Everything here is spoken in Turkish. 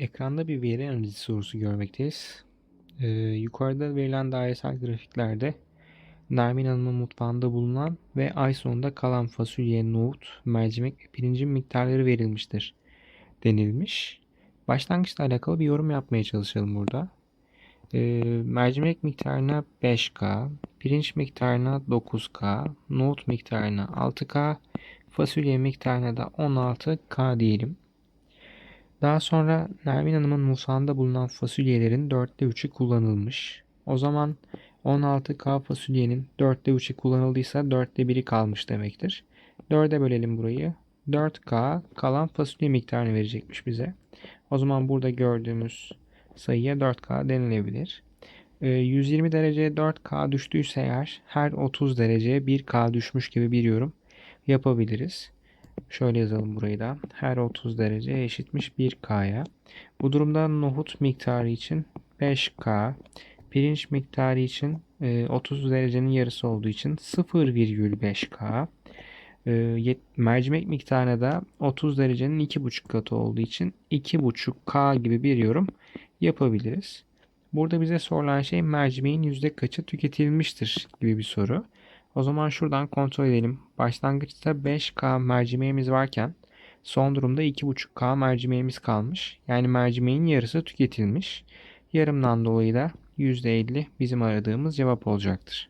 Ekranda bir veri analizi sorusu görmekteyiz. Ee, yukarıda verilen dairesel grafiklerde Nermin Hanım'ın mutfağında bulunan ve ay sonunda kalan fasulye, nohut, mercimek ve pirincin miktarları verilmiştir denilmiş. Başlangıçla alakalı bir yorum yapmaya çalışalım burada. Ee, mercimek miktarına 5K, pirinç miktarına 9K, nohut miktarına 6K, fasulye miktarına da 16K diyelim. Daha sonra Nermin Hanım'ın mutfağında bulunan fasulyelerin 4'te 3'ü kullanılmış. O zaman 16K fasulyenin 4'te 3'ü kullanıldıysa 4'te 1'i kalmış demektir. 4'e bölelim burayı. 4K kalan fasulye miktarını verecekmiş bize. O zaman burada gördüğümüz sayıya 4K denilebilir. Ee, 120 dereceye 4K düştüyse eğer her 30 dereceye 1K düşmüş gibi bir yorum yapabiliriz. Şöyle yazalım burayı da. Her 30 derece eşitmiş 1K'ya. Bu durumda nohut miktarı için 5K, pirinç miktarı için e, 30 derecenin yarısı olduğu için 0,5K, e, mercimek miktarına da 30 derecenin 2,5 katı olduğu için 2,5K gibi bir yorum yapabiliriz. Burada bize sorulan şey mercimeğin yüzde kaçı tüketilmiştir gibi bir soru. O zaman şuradan kontrol edelim. Başlangıçta 5K mercimeğimiz varken son durumda 2,5K mercimeğimiz kalmış. Yani mercimeğin yarısı tüketilmiş. Yarımdan dolayı da %50 bizim aradığımız cevap olacaktır.